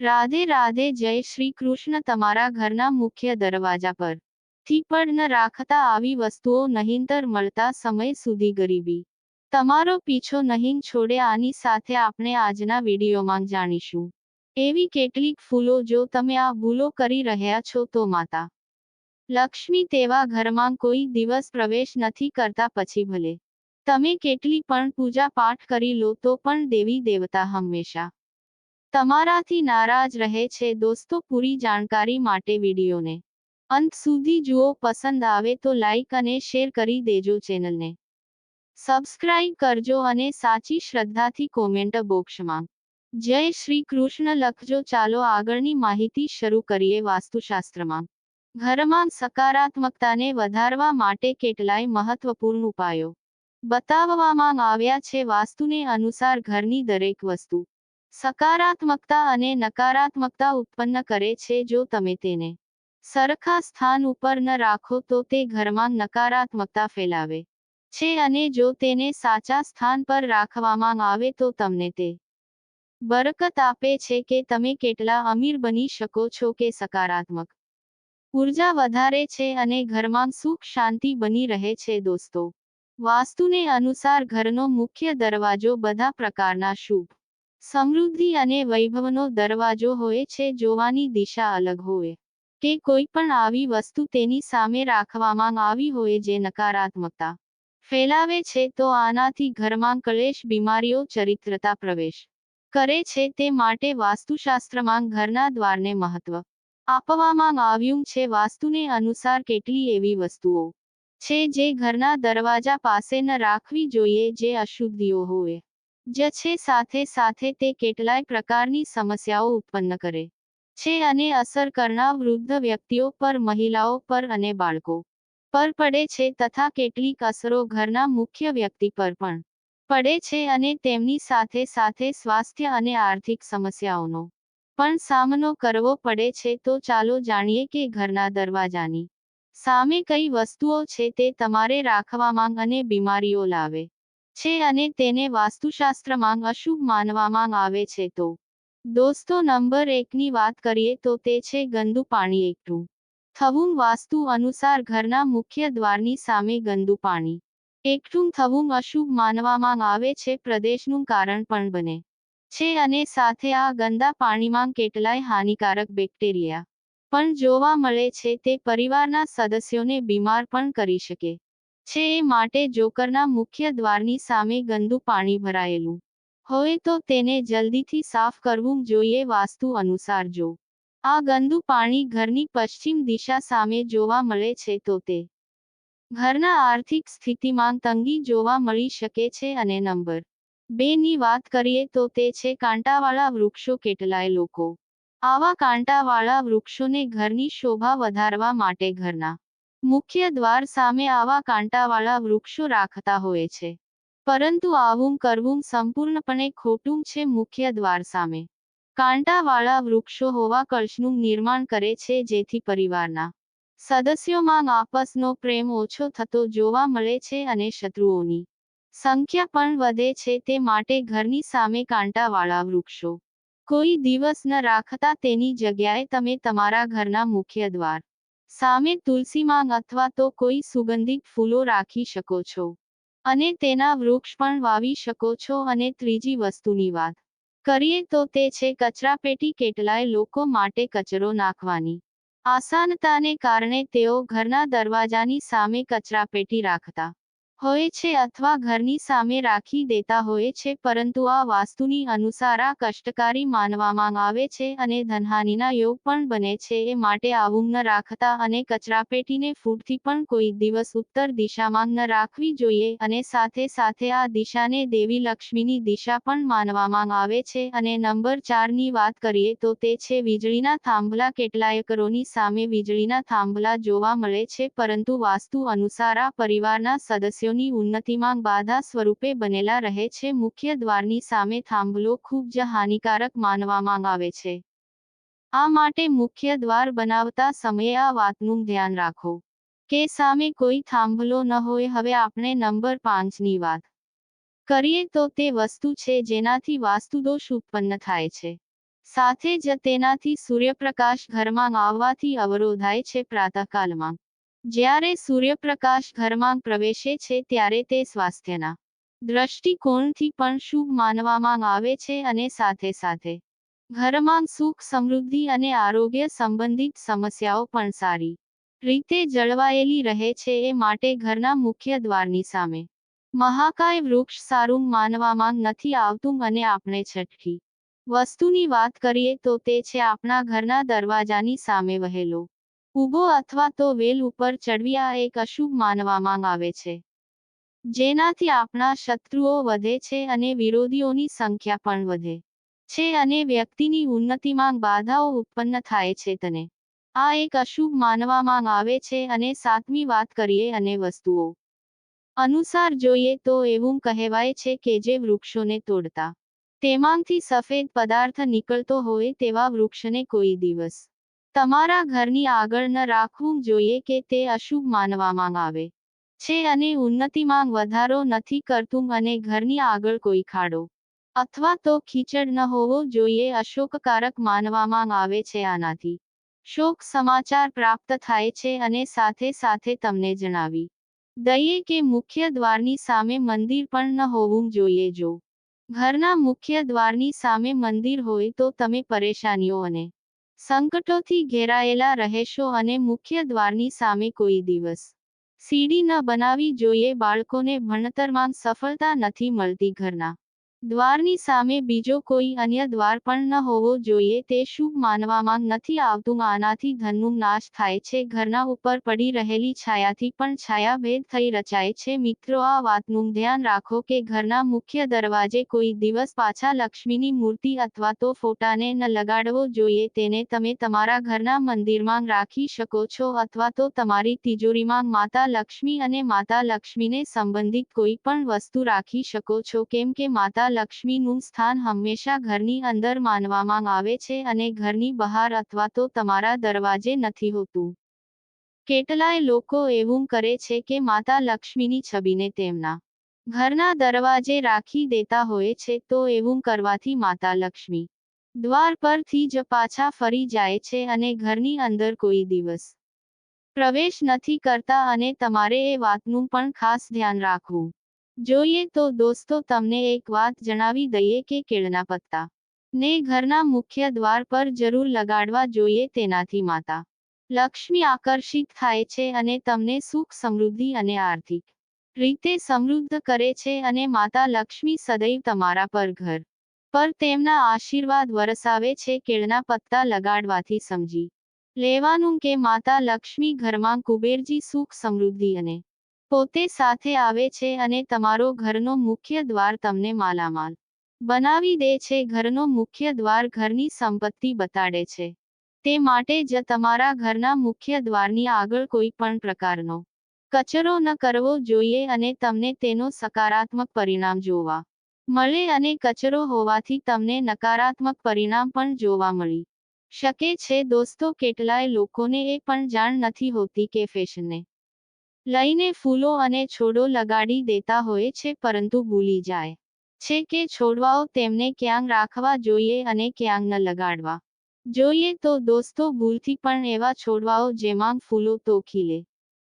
રાધે રાધે જય શ્રી કૃષ્ણ તમારા ઘરના મુખ્ય દરવાજા પરથી પણ ન રાખતા આવી વસ્તુઓ નહીંતર મળતા સમય સુધી ગરીબી. તમારો પીછો નહીં છોડે આની સાથે આપણે આજના વિડીયોમાં જાણીશું. એવી કેટલીક ફૂલો જો તમે આ ભૂલો કરી રહ્યા છો તો માતા. લક્ષ્મી તેવા ઘરમાં કોઈ દિવસ પ્રવેશ નથી કરતા પછી ભલે. તમે કેટલી પણ પૂજા પાઠ કરી લો તો પણ દેવી દેવતા હંમેશા. તમારાથી નારાજ રહે છે દોસ્તો પૂરી જાણકારી માટે વિડીયોને અંત સુધી જુઓ, પસંદ આવે તો લાઈક અને શેર કરી દેજો ચેનલને. સબસ્ક્રાઇબ કરજો અને સાચી શ્રદ્ધાથી કોમેન્ટ બોક્સમાં. જય શ્રી કૃષ્ણ લખજો, ચાલો આગળની માહિતી શરૂ કરીએ વાસ્તુશાસ્ત્રમાં. ઘરમાં સકારાત્મકતાને વધારવા માટે કેટલાય મહત્વપૂર્ણ ઉપાયો. બતાવવામાં આવ્યા છે વાસ્તુને અનુસાર ઘરની દરેક વસ્તુ સકારાત્મકતા અને નકારાત્મકતા ઉત્પન્ન કરે છે જો તમે તેને સરખા સ્થાન ઉપર ન રાખો તો તે ઘરમાં નકારાત્મકતા ફેલાવે છે અને જો તેને સાચા સ્થાન પર રાખવામાં આવે તો તમને તે બરકત આપે છે કે તમે કેટલા અમીર બની શકો છો કે સકારાત્મક. ઊર્જા વધારે છે અને ઘરમાં સુખ શાંતિ બની રહે છે દોસ્તો. વાસ્તુને અનુસાર ઘરનો મુખ્ય દરવાજો બધા પ્રકારના શુભ સમૃદ્ધિ અને વૈભવનો દરવાજો હોય છે, જોવાની દિશા અલગ હોય. કે કોઈ પણ આવી વસ્તુ તેની સામે રાખવામાં આવી હોય જે નકારાત્મકતા ફેલાવે છે, તો આનાથી ઘરમાં કલેશ, બીમારીઓ, ચરિત્રતા પ્રવેશ કરે છે, તે માટે વાસ્તુશાસ્ત્રમાં ઘરના દ્વારને મહત્વ આપવામાં આવ્યું છે. વાસ્તુને અનુસાર કેટલી એવી વસ્તુઓ છે, જે ઘરના દરવાજા પાસે ન રાખવી જોઈએ, જે અશુદ્ધિઓ હોય. જ છે સાથે સાથે તે કેટલાય પ્રકારની સમસ્યાઓ ઉત્પન્ન કરે છે અને અસર કરનાર વૃદ્ધ વ્યક્તિઓ પર, મહિલાઓ પર અને બાળકો પર પડે છે તથા કેટલીક અસરો ઘરના મુખ્ય વ્યક્તિ પર પણ પડે છે અને તેમની સાથે સાથે સ્વાસ્થ્ય અને આર્થિક સમસ્યાઓનો પણ સામનો કરવો પડે છે. તો ચાલો જાણીએ કે ઘરના દરવાજાની સામે કઈ વસ્તુઓ છે તે તમારે રાખવામાં અને બીમારીઓ લાવે. છે અને તેને વાસ્તુશાસ્ત્રમાં અશુભ માનવામાં આવે છે તો. દોસ્તો, નંબર એકની વાત કરીએ તો તે છે ગંદુ પાણી એકઠું. થવું વાસ્તુ અનુસાર ઘરના મુખ્ય દ્વારની સામે ગંદુ પાણી. એકઠું થવું અશુભ માનવામાં આવે છે પ્રદેશનું કારણ પણ બને. છે અને સાથે આ ગંદા પાણીમાં કેટલાય હાનિકારક બેક્ટેરિયા. પણ જોવા મળે છે તે પરિવારના સદસ્યોને બીમાર પણ કરી શકે. છે એ માટે જોકરના મુખ્ય દ્વારની સામે ગંદુ પાણી ભરાયેલું. હોય તો તેને જલ્દીથી સાફ કરવું જોઈએ વાસ્તુ અનુસાર જો. આ ગંદુ પાણી ઘરની પશ્ચિમ દિશા સામે જોવા મળે છે તો તે. ઘરના આર્થિક સ્થિતિમાં તંગી જોવા મળી શકે છે અને નંબર બે ની વાત કરીએ તો તે છે કાંટાવાળા વૃક્ષો કેટલાય લોકો. આવા કાંટાવાળા વૃક્ષોને ઘરની શોભા વધારવા માટે ઘરના મુખ્ય દ્વાર સામે આવા કાંટાવાળા વૃક્ષો રાખતા હોય છે. પરંતુ આવું કરવું સંપૂર્ણપણે ખોટું છે મુખ્ય દ્વાર સામે. કાંટાવાળા વૃક્ષો હોવા કળશનું નિર્માણ કરે છે જેથી પરિવારના સદસ્યોમાં આપસનો પ્રેમ ઓછો થતો જોવા મળે છે અને શત્રુઓની સંખ્યા પણ વધે છે તે માટે ઘરની સામે કાંટાવાળા વૃક્ષો. કોઈ દિવસ ન રાખતા તેની જગ્યાએ તમે તમારા ઘરના મુખ્ય દ્વાર સામે તુલસીમાં અથવા તો કોઈ સુગંધિત ફૂલો રાખી શકો છો. અને તેના વૃક્ષ પણ વાવી શકો છો અને ત્રીજી વસ્તુની વાત કરીએ તો તે છે કચરાપેટી કેટલાય લોકો માટે કચરો નાખવાની. આસાનતાને કારણે તેઓ ઘરના દરવાજાની સામે કચરાપેટી રાખતા. હોય છે અથવા ઘરની સામે રાખી દેતા હોય છે, પરંતુ આ વાસ્તુની અનુસાર આ કષ્ટકારી માનવામાં આવે છે અને ધનહાનિના યોગ પણ બને છે. એ માટે આવું ન રાખતા અને કચરાપેટીને ફૂટથી પણ કોઈ દિવસ ઉત્તર દિશામાં ન રાખવી જોઈએ અને સાથે સાથે આ દિશાને દેવી લક્ષ્મીની દિશા પણ માનવામાં આવે છે. અને નંબર ચારની વાત કરીએ તો તે છે, વીજળીના થાંભલા કેટલાય કરોની સામે વીજળીના થાંભલા જોવા મળે છે, પરંતુ વાસ્તુ અનુસાર આ પરિવારના સદસ્યો કાર્યોની ઉન્નતિમાં બાધા સ્વરૂપે બનેલા રહે છે. મુખ્ય દ્વારની સામે થાંભલો ખૂબ જ હાનિકારક માનવામાં આવે છે. આ માટે મુખ્ય દ્વાર બનાવતા સમયે આ વાતનું ધ્યાન રાખો કે સામે કોઈ થાંભલો ન હોય. હવે આપણે નંબર પાંચની વાત કરીએ તો તે વસ્તુ છે જેનાથી વાસ્તુદોષ ઉત્પન્ન થાય છે. સાથે જ તેનાથી સૂર્યપ્રકાશ ઘરમાં આવવાથી અવરોધાય છે પ્રાતઃકાલમાં. જ્યારે સૂર્યપ્રકાશ ઘરમાં પ્રવેશે છે ત્યારે તે સ્વાસ્થ્યના દ્રષ્ટિકોણથી પણ શુભ માનવામાં આવે છે અને સાથે સાથે ઘરમાં સુખ સમૃદ્ધિ અને આરોગ્ય સંબંધિત સમસ્યાઓ પણ સારી રીતે જળવાયેલી રહે છે એ માટે ઘરના મુખ્ય દ્વારની સામે મહાકાય વૃક્ષ સારું માનવામાં નથી આવતું અને આપણે છઠ્ઠી વસ્તુની વાત કરીએ તો તે છે આપણા ઘરના દરવાજાની સામે વહેલો ઊભો અથવા તો વેલ ઉપર ચડવી આ એક અશુભ માનવામાં આવે છે. જેનાથી આપણા શત્રુઓ વધે છે અને વિરોધીઓની સંખ્યા પણ વધે છે અને વ્યક્તિની ઉન્નતિમાં બાધાઓ ઉત્પન્ન થાય છે તને. આ એક અશુભ માનવામાં આવે છે અને સાતમી વાત કરીએ અને વસ્તુઓ. અનુસાર જોઈએ તો એવું કહેવાય છે કે જે વૃક્ષોને તોડતા. તેમાંથી સફેદ પદાર્થ નીકળતો હોય તેવા વૃક્ષને કોઈ દિવસ તમારા ઘરની આગળ ન રાખવું જોઈએ કે તે અશુભ માનવામાં આવે. છે અને ઉન્નતિમાં વધારો નથી કરતું અને ઘરની આગળ કોઈ ખાડો. અથવા તો ખીચડ ન હોવો જોઈએ અશોકકારક માનવામાં આવે છે આનાથી. શોક સમાચાર પ્રાપ્ત થાય છે અને સાથે સાથે તમને જણાવી. દઈએ કે મુખ્ય દ્વારની સામે મંદિર પણ ન હોવું જોઈએ જો. ઘરના મુખ્ય દ્વારની સામે મંદિર હોય તો તમે પરેશાનીઓ અને સંકટોથી ઘેરાયેલા રહેશો અને મુખ્ય દ્વારની સામે કોઈ દિવસ સીડી ન બનાવી જોઈએ, બાળકોને ભણતરમાં સફળતા નથી મળતી ઘરના. દ્વારની સામે બીજો કોઈ અન્ય દ્વાર પણ ન હોવો જોઈએ તે શુભ માનવામાં નથી આવતું. આનાથી ધનનું નાશ થાય છે. ઘરના ઉપર પડી રહેલી છાયાથી પણ છાયાભેદ થઈ રચાય છે. મિત્રો, આ વાતનું ધ્યાન રાખો કે ઘરના મુખ્ય દરવાજે કોઈ દિવસ પાછા લક્ષ્મીની મૂર્તિ અથવા તો ફોટાને ન લગાડવો જોઈએ. તેને તમે તમારા ઘરના મંદિરમાં રાખી શકો છો અથવા તો તમારી તિજોરીમાં માતા લક્ષ્મી અને માતા લક્ષ્મીને સંબંધિત કોઈ પણ વસ્તુ રાખી શકો છો. કેમ કે માતા લક્ષ્મીનું સ્થાન હંમેશા ઘરની અંદર માનવામાં આવે છે અને ઘરની બહાર અથવા તો તમારા દરવાજે નથી હોતું. કેટલાય લોકો એવું કરે છે કે માતા લક્ષ્મીની છબીને તેમના ઘરના દરવાજે રાખી દેતા હોય છે તો એવું કરવાથી માતા લક્ષ્મી દ્વાર પરથી જ પાછા ફરી જાય છે અને ઘરની અંદર કોઈ દિવસ પ્રવેશ નથી કરતા અને તમારે એ વાતનું પણ ખાસ ધ્યાન રાખવું. જોઈએ તો દોસ્તો, તમને એક વાત જણાવી દઈએ કે કેળના પત્તા ને ઘરના મુખ્ય દ્વાર પર જરૂર લગાડવા જોઈએ તેનાથી માતા. લક્ષ્મી આકર્ષિત થાય છે અને તમને સુખ, સમૃદ્ધિ અને આર્થિક રીતે સમૃદ્ધ કરે છે અને માતા લક્ષ્મી સદૈવ તમારા પર ઘર પર તેમના આશીર્વાદ વરસાવે છે કેળના પત્તા લગાડવાથી સમજી લેવાનું કે માતા લક્ષ્મી ઘરમાં કુબેરજી સુખ, સમૃદ્ધિ અને પોતે સાથે આવે છે અને તમારો ઘરનો મુખ્ય દ્વાર તમને માલામાલ બનાવી દે છે. ઘરનો મુખ્ય દ્વાર ઘરની સંપત્તિ બતાડે છે. તે માટે જ તમારા ઘરના મુખ્ય દ્વારની આગળ કોઈ પણ પ્રકારનો કચરો ન કરવો જોઈએ અને તમને તેનો સકારાત્મક પરિણામ જોવા મળે અને કચરો હોવાથી તમને નકારાત્મક પરિણામ પણ જોવા મળી શકે છે. દોસ્તો, કેટલાય લોકોને એ પણ જાણ નથી હોતી કે ફેશનને લઈને ફૂલો અને છોડો લગાડી દેતા હોય છે પરંતુ ભૂલી જાય છે કે છોડવાઓ તેમને ક્યાંક રાખવા જોઈએ અને ક્યાંક ન લગાડવા જોઈએ તો દોસ્તો ભૂલથી પણ એવા છોડવાઓ જેમાં ફૂલો તો ખીલે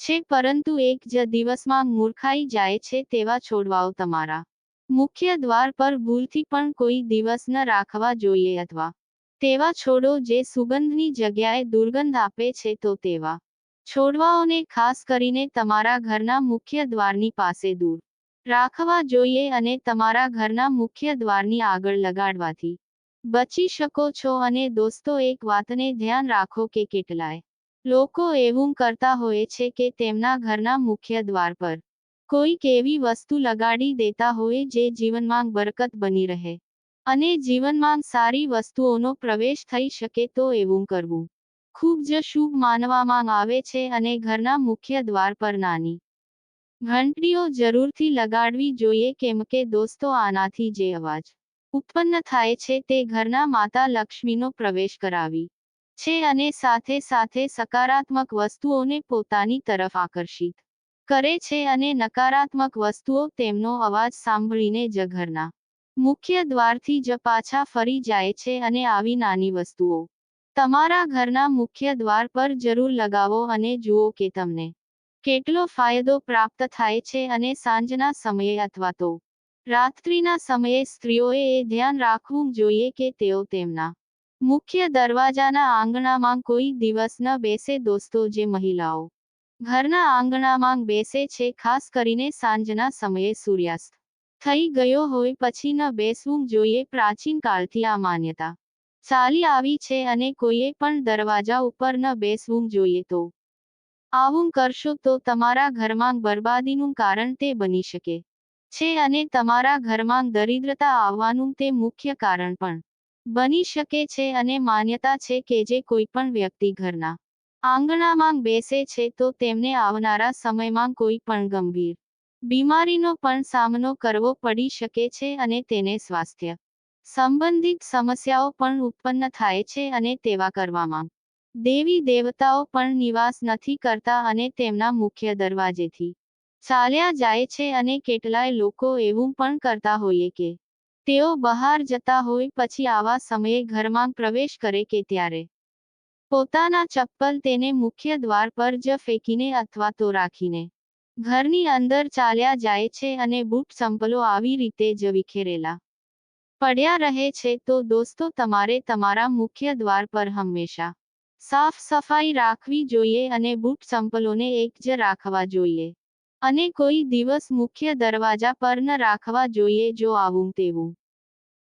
છે પરંતુ એક જ દિવસમાં મૂર્ખાઈ જાય છે તેવા છોડવાઓ તમારા મુખ્ય દ્વાર પર ભૂલથી પણ કોઈ દિવસ ન રાખવા જોઈએ અથવા તેવા છોડો જે સુગંધની જગ્યાએ દુર્ગંધ આપે છે તો તેવા છોડવાઓને ખાસ કરીને તમારા ઘરના મુખ્ય દ્વારની પાસે દૂર. રાખવા જોઈએ અને તમારા ઘરના મુખ્ય દ્વારની આગળ લગાડવાથી. બચી શકો છો અને દોસ્તો, એક વાતને ધ્યાન રાખો કે કેટલાય લોકો એવું કરતા હોય છે કે તેમના ઘરના મુખ્ય દ્વાર પર કોઈક એવી વસ્તુ લગાડી દેતા હોય જે જીવનમાં બરકત બની રહે. અને જીવનમાં સારી વસ્તુઓનો પ્રવેશ થઈ શકે તો એવું કરવું. ખૂબ જ શુભ માનવામાં આવે છે અને ઘરના મુખ્ય દ્વાર પર નાની ઘંટડીઓ જરૂરથી લગાડવી જોઈએ કેમ કે દોસ્તો આનાથી જે અવાજ ઉત્પન્ન થાય છે તે ઘરના માતા લક્ષ્મીનો પ્રવેશ કરાવી છે અને સાથે સાથે સકારાત્મક વસ્તુઓને પોતાની તરફ આકર્ષિત કરે છે અને નકારાત્મક વસ્તુઓ તેમનો અવાજ સાંભળીને જ ઘરના મુખ્ય દ્વારથી જ પાછા ફરી જાય છે અને આવી નાની વસ્તુઓ તમારા ઘરના મુખ્ય દ્વાર પર જરૂર લગાવો અને જુઓ કે તમને કેટલો ફાયદો પ્રાપ્ત થાય છે અને સાંજના સમયે અથવા તો રાત્રિના સમયે સ્ત્રીઓએ એ ધ્યાન રાખવું જોઈએ કે તેઓ તેમના મુખ્ય દરવાજાના આંગણામાં કોઈ દિવસ ન બેસે દોસ્તો જે મહિલાઓ ઘરના આંગણામાં બેસે છે, ખાસ કરીને સાંજના સમયે સૂર્યાસ્ત થઈ ગયો હોય પછી ન બેસવું જોઈએ. પ્રાચીન કાળથી આ માન્યતા ચાલી આવી છે અને કોઈએ પણ દરવાજા ઉપર ન બેસવું જોઈએ તો. આવું કરશો તો તમારા ઘરમાં બરબાદીનું કારણ તે બની શકે. છે અને તમારા ઘરમાં દરિદ્રતા આવવાનું તે મુખ્ય કારણ પણ. બની શકે છે અને માન્યતા છે કે જે કોઈ પણ વ્યક્તિ ઘરના આંગણામાં બેસે છે તો તેમને આવનારા સમયમાં કોઈ પણ ગંભીર બીમારીનો પણ સામનો કરવો પડી શકે છે અને તેને સ્વાસ્થ્ય સંબંધિત સમસ્યાઓ પણ ઉત્પન્ન થાય છે અને તેવા કરવામાં. દેવી દેવતાઓ પણ નિવાસ નથી કરતા અને તેમના મુખ્ય દરવાજેથી ચાલ્યા જાય છે અને કેટલાય લોકો એવું પણ કરતા હોઈએ કે તેઓ બહાર જતા હોય પછી આવા સમયે ઘરમાં પ્રવેશ કરે કે ત્યારે પોતાના ચપ્પલ તેને મુખ્ય દ્વાર પર જ ફેંકીને અથવા તો રાખીને ઘરની અંદર ચાલ્યા જાય છે અને બૂટ સંપલો આવી રીતે જ વિખેરેલા પડ્યા રહે છે તો દોસ્તો તમારે તમારા મુખ્ય દ્વાર પર હંમેશા સાફ સફાઈ રાખવી જોઈએ અને બૂટ સંપલોને એક જ રાખવા જોઈએ. અને કોઈ દિવસ મુખ્ય દરવાજા પર ન રાખવા જોઈએ જો આવું તેવું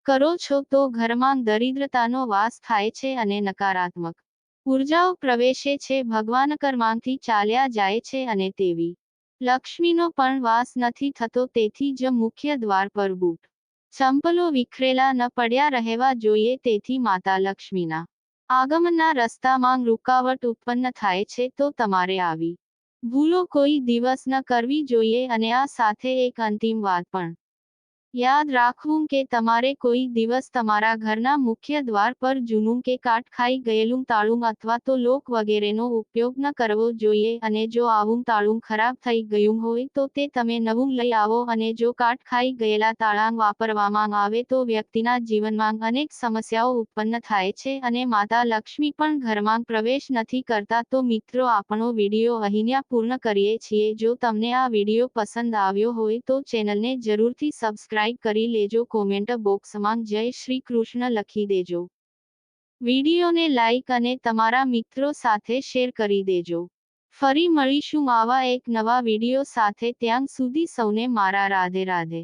કરો છો તો ઘરમાં દરિદ્રતાનો વાસ થાય છે અને નકારાત્મક ઉર્જાઓ પ્રવેશે છે. ભગવાન કર્માંથી ચાલ્યા જાય છે અને તેવી લક્ષ્મીનો પણ વાસ નથી થતો તેથી જ મુખ્ય દ્વાર પર બૂટ ચંપલો વિખરેલા ન પડ્યા રહેવા જોઈએ તેથી માતા લક્ષ્મીના આગમનના રસ્તામાં રૂકાવટ ઉત્પન્ન થાય છે તો તમારે આવી ભૂલો કોઈ દિવસ ન કરવી જોઈએ અને આ સાથે એક અંતિમ વાત પણ. યાદ રાખવું કે તમારે કોઈ દિવસ તમારા ઘરના મુખ્ય દ્વાર પર જૂનું કે કાટ ખાઈ ગયેલું તાળું અથવા તો લોક વગેરેનો ઉપયોગ ન કરવો જોઈએ અને જો આવું તાળું ખરાબ થઈ ગયું હોય તો તે તમે નવું લઈ આવો અને જો કાટ ખાઈ ગયેલા તાળાં વાપરવામાં આવે તો વ્યક્તિના જીવનમાં અનેક સમસ્યાઓ ઉત્પન્ન થાય છે અને માતા લક્ષ્મી પણ ઘરમાં પ્રવેશ નથી કરતા તો મિત્રો આપણો વીડિયો અહીંયા પૂર્ણ કરીએ છીએ. જો તમને આ વીડિયો પસંદ આવ્યો હોય તો ચેનલને જરૂરથી સબસ્ક્રાઇબ સબસ્ક્રાઇબ કરી લેજો કોમેન્ટ બોક્સમાં જય શ્રી કૃષ્ણ લખી દેજો. વિડીયોને લાઇક અને તમારા મિત્રો સાથે શેર કરી દેજો. ફરી મળીશું આવા એક નવા વીડિયો સાથે, ત્યાં સુધી સૌને મારા રાધે રાધે.